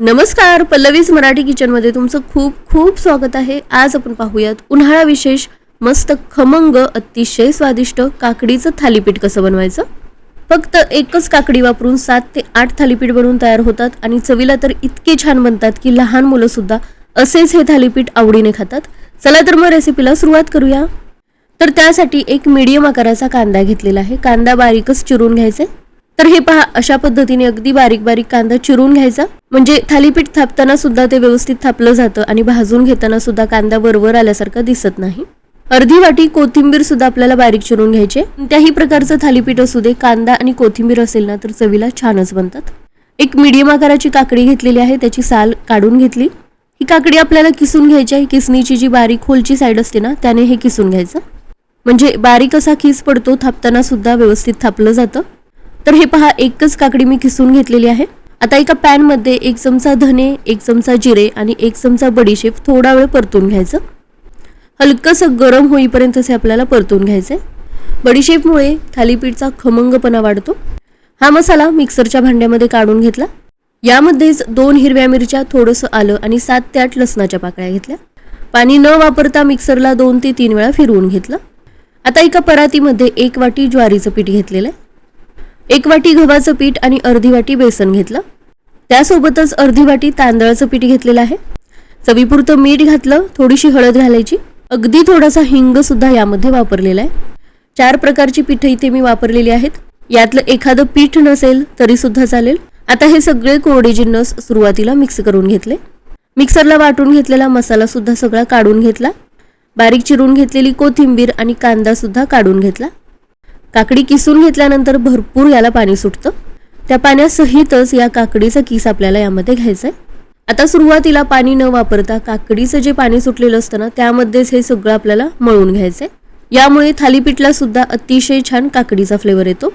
नमस्कार पल्लवीज मराठी किचनमध्ये तुमचं खूप खूप स्वागत आहे. आज आपण पाहूयात उन्हाळा विशेष मस्त खमंग अतिशय स्वादिष्ट काकडीचं थालीपीठ कसं बनवायचं? फक्त एकच काकडी वापरून सात ते आठ थालीपीठ बनवून तयार होतात आणि चवीला तर इतके छान बनतात की लहान मुलं सुद्धा असेच हे थालीपीठ आवडीने खातात. चला तर मग रेसिपीला सुरुवात करूया. तर त्यासाठी एक मीडियम आकाराचा कांदा घेतलेला आहे. कांदा बारीकच चिरून घ्यायचे. तर हे पहा अशा पद्धतीने अगदी बारीक बारीक कांदा चिरून घ्यायचा. म्हणजे थालीपीठ थापताना सुद्धा ते व्यवस्थित थापलं जातं आणि भाजून घेताना सुद्धा कांदा बरोबर आल्यासारखा दिसत नाही. अर्धी वाटी कोथिंबीर सुद्धा आपल्याला बारीक चिरून घ्यायचे त्याही प्रकारचं थालीपीठ असू दे कांदा आणि कोथिंबीर असेल ना तर चवीला छानच बनतात. एक मीडियम आकाराची काकडी घेतलेली आहे त्याची साल काढून घेतली. ही काकडी आपल्याला किसून घ्यायची आहे. किसणीची जी बारीक खोलची साईड असते ना त्याने हे किसून घ्यायचं. म्हणजे बारीक असा खीस पडतो थापताना सुद्धा व्यवस्थित थापलं जातं. तर हे पहा एकच काकडी मी किसून घेतलेली आहे. आता एका पॅनमध्ये एक चमचा धने एक चमचा जिरे आणि एक चमचा बडीशेप थोडा वेळ परतून घ्यायचं. हलकंसं गरम होईपर्यंत असे आपल्याला परतून घ्यायचं आहे बडीशेपमुळे थालीपीठचा खमंगपणा वाढतो. हा मसाला मिक्सरच्या भांड्यामध्ये काढून घेतला. यामध्येच दोन हिरव्या मिरच्या थोडंसं आलं आणि सात ते आठ लसणाच्या पाकळ्या घेतल्या. पाणी न वापरता मिक्सरला दोन ते तीन वेळा फिरवून घेतलं. आता एका परातीमध्ये एक वाटी ज्वारीचं पीठ घेतलेलं आहे. एक वाटी गव्हाचं पीठ आणि अर्धी वाटी बेसन घेतलं. त्यासोबतच अर्धी वाटी तांदळाचं पीठ घेतलेलं आहे. चवीपुरतं मीठ घातलं थोडीशी हळद घालायची. अगदी थोडासा हिंग सुद्धा यामध्ये वापरलेला आहे. चार प्रकारची पीठं इथे मी वापरलेली आहेत. यातलं एखादं पीठ नसेल तरी सुद्धा चालेल. आता हे सगळे कोरडे जिन्नस सुरुवातीला मिक्स करून घेतले. मिक्सरला वाटून घेतलेला मसाला सुद्धा सगळा काढून घेतला. बारीक चिरून घेतलेली कोथिंबीर आणि कांदा सुद्धा काढून घेतला. काकडी किसून घेतल्यानंतर भरपूर याला पाणी सुटतं. त्या पाण्यासहितच या काकडीचा किस आपल्याला यामध्ये घ्यायचा आहे आता सुरुवातीला पाणी न वापरता काकडीचं जे पाणी सुटलेलं असतं ना त्यामध्येच हे सगळं आपल्याला मळून घ्यायचं आहे यामुळे थालीपीठला सुद्धा अतिशय छान काकडीचा फ्लेवर येतो.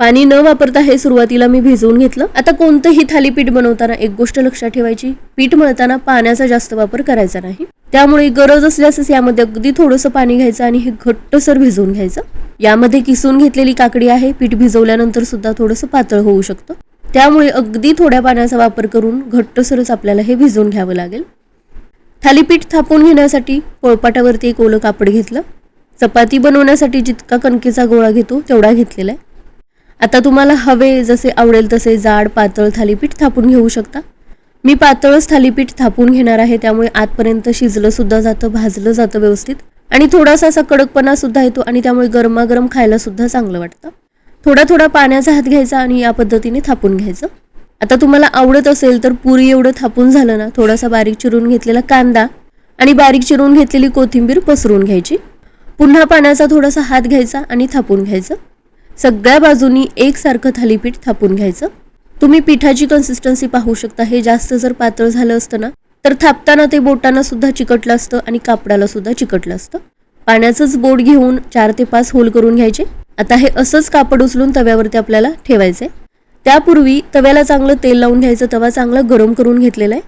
पाणी न वापरता हे सुरुवातीला मी भिजवून घेतलं. आता कोणतंही थालीपीठ बनवताना एक गोष्ट लक्षात ठेवायची पीठ मळताना पाण्याचा जास्त वापर करायचा नाही. त्यामुळे गरज असल्यासच यामध्ये अगदी थोडंसं पाणी घ्यायचं आणि हे घट्टसर भिजवून घ्यायचं. यामध्ये किसून घेतलेली काकडी आहे. पीठ भिजवल्यानंतर सुद्धा थोडंसं पातळ होऊ शकतं. त्यामुळे अगदी थोड्या पाण्याचा वापर करून घट्टसरच आपल्याला हे भिजवून घ्यावं लागेल. थालीपीठ थापून घेण्यासाठी पोळपाटावरती एक ओलं कापड घेतलं. चपाती बनवण्यासाठी जितका कणकेचा गोळा घेतो तेवढा घेतलेला आहे. आता तुम्हाला हवे जसे आवडेल तसे जाड पातळ थालीपीठ थापून घेऊ शकता. मी पातळच थालीपीठ थापून घेणार आहे त्यामुळे आतपर्यंत शिजलं सुद्धा जातं भाजलं जातं व्यवस्थित. आणि थोडासा असा कडकपणा सुद्धा येतो आणि त्यामुळे गरमागरम खायला सुद्धा चांगलं वाटतं. थोडा थोडा पाण्याचा हात घ्यायचा आणि या पद्धतीने थापून घ्यायचं. आता तुम्हाला आवडत असेल तर पुरी एवढं थापून झालं ना थोडासा बारीक चिरून घेतलेला कांदा आणि बारीक चिरून घेतलेली कोथिंबीर पसरून घ्यायची. पुन्हा पाण्याचा थोडासा हात घ्यायचा आणि थापून घ्यायचं. सगळ्या बाजूनी एकसारखं थालीपीठ थापून घ्यायचं. तुम्ही पिठाची कन्सिस्टन्सी पाहू शकता. हे जास्त जर पातळ झालं असतं ना तर थापताना ते बोटांना सुद्धा चिकटलं असतं आणि कापडाला सुद्धा चिकटलं असतं. पाण्याचंच बोट घेऊन चार ते पाच होल करून घ्यायचे. आता हे असंच कापड उचलून तव्यावरती आपल्याला ठेवायचंय. त्यापूर्वी तव्याला चांगलं तेल लावून घ्यायचं तवा चांगला गरम करून घेतलेला आहे.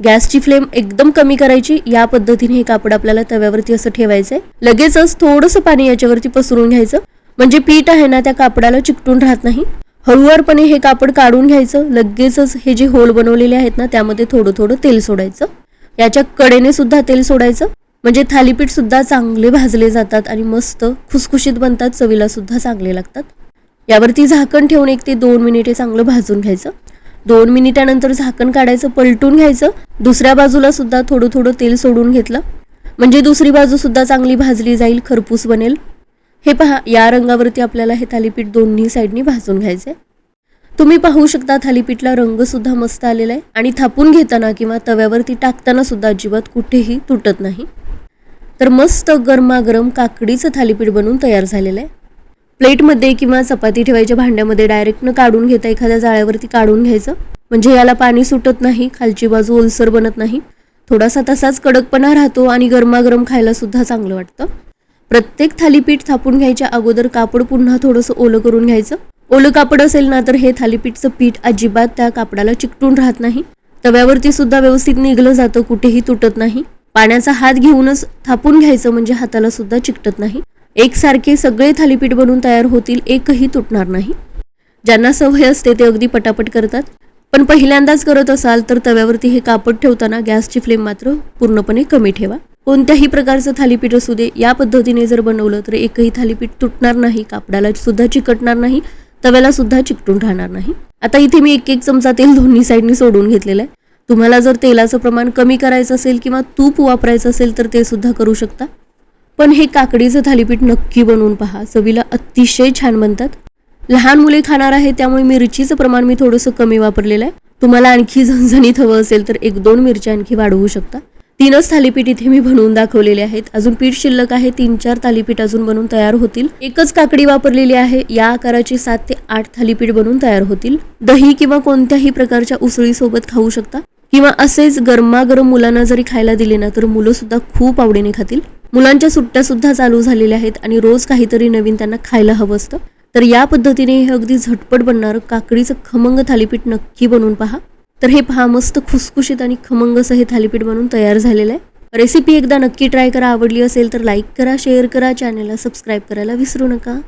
गॅसची फ्लेम एकदम कमी करायची या पद्धतीने हे कापड आपल्याला तव्यावरती असं ठेवायचंय. लगेचच थोडंसं पाणी याच्यावरती पसरून घ्यायचं. म्हणजे पीठ आहे ना त्या कापडाला चिकटून राहत नाही. हळूवारपणे हे कापड काढून घ्यायचं. लगेचच हे जे होल बनवलेले आहेत ना त्यामध्ये थोडं थोडं तेल सोडायचं. याच्या कडेने सुद्धा तेल सोडायचं. म्हणजे थालीपीठ सुद्धा चांगले भाजले जातात आणि मस्त खुसखुशीत बनतात चवीला सुद्धा चांगले लागतात. यावरती झाकण ठेवून एक ते दोन मिनिटे चांगलं भाजून घ्यायचं. दोन मिनिटानंतर झाकण काढायचं पलटून घ्यायचं. दुसऱ्या बाजूला सुद्धा थोडं थोडं तेल सोडून घेतलं. म्हणजे दुसरी बाजू सुद्धा चांगली भाजली जाईल खरपूस बनेल. हे पहा या रंगावरती आपल्याला हे थालीपीठ दोन्ही साईडनी भाजून घ्यायचे तुम्ही पाहू शकता थालीपीठला रंगसुद्धा मस्त आलेला आहे. आणि थापून घेताना किंवा तव्यावरती टाकताना सुद्धा अजिबात कुठेही तुटत नाही. तर मस्त गरमागरम काकडीचं थालीपीठ बनवून तयार झालेलं आहे. प्लेटमध्ये किंवा चपाती ठेवायच्या भांड्यामध्ये डायरेक्टनं काढून घेता एखाद्या जाळ्यावरती काढून घ्यायचं. म्हणजे याला पाणी सुटत नाही खालची बाजू ओलसर बनत नाही. थोडासा तसाच कडकपणा राहतो आणि गरमागरम खायला सुद्धा चांगलं वाटतं. प्रत्येक थालीपीठ थापून घ्यायच्या अगोदर कापड पुन्हा थोडंसं ओलं करून घ्यायचं. ओलं कापड असेल ना तर हे थालीपीठचं पीठ अजिबात त्या कापडाला चिकटून राहत नाही. तव्यावरती सुद्धा व्यवस्थित निघलं जातं कुठेही तुटत नाही. पाण्याचा हात घेऊनच थापून घ्यायचं म्हणजे हाताला सुद्धा चिकटत नाही. एकसारखे सगळे थालीपीठ बनवून तयार होतील एकही तुटणार नाही. ज्यांना सवय असते ते अगदी पटापट करतात. पण पहिल्यांदाच करत असाल तर तव्यावरती हे कापड ठेवताना गॅसची फ्लेम मात्र पूर्णपणे कमी ठेवा. कोणत्याही प्रकारचं थालीपीठ असू दे या पद्धतीने जर बनवलं तर एकही थालीपीठ तुटणार नाही कापडाला सुद्धा चिकटणार नाही तव्याला सुद्धा चिकटून राहणार नाही. आता इथे मी एक एक चमचा तेल दोन्ही साईडनी सोडून घेतलेलं आहे. तुम्हाला जर तेलाचं प्रमाण कमी करायचं असेल किंवा तूप वापरायचं असेल तर ते सुद्धा करू शकता. पण हे काकडीचं थालीपीठ नक्की बनवून पहा. चवीला अतिशय छान बनतात. लहान मुले खाणार आहे त्यामुळे मिरचीचं प्रमाण मी थोडंसं कमी वापरलेलं आहे. तुम्हाला आणखी झणझणीत हवं असेल तर एक दोन मिरच्या आणखी वाढवू शकता. तीनच थालीपीठ इथे मी बनवून दाखवलेले आहेत. अजून पीठ शिल्लक आहे. तीन चार थालीपीठ अजून बनवून तयार होतील. एकच काकडी वापरलेली आहे. या आकाराची सात ते आठ थालीपीठ बनवून तयार होतील. दही किंवा कोणत्याही प्रकारच्या उसळी सोबत खाऊ शकता. किंवा असेच गरमागरम मुलांना जरी खायला दिले ना तर मुलं सुद्धा खूप आवडीने खातील. मुलांच्या सुट्ट्या सुद्धा चालू झालेल्या आहेत आणि रोज काहीतरी नवीन त्यांना खायला हवं असतं. तर या पद्धतीने हे अगदी झटपट बनणारं काकडीचं खमंग थालीपीठ नक्की बनवून पहा. तर हे पहा मस्त खुसखुशीत आणि खमंग असं हे थालीपीठ बनवून तयार झालेलं आहे. रेसिपी एकदा नक्की ट्राय करा आवडली असेल तर लाईक करा शेअर करा चॅनलला सबस्क्राईब करायला विसरू नका.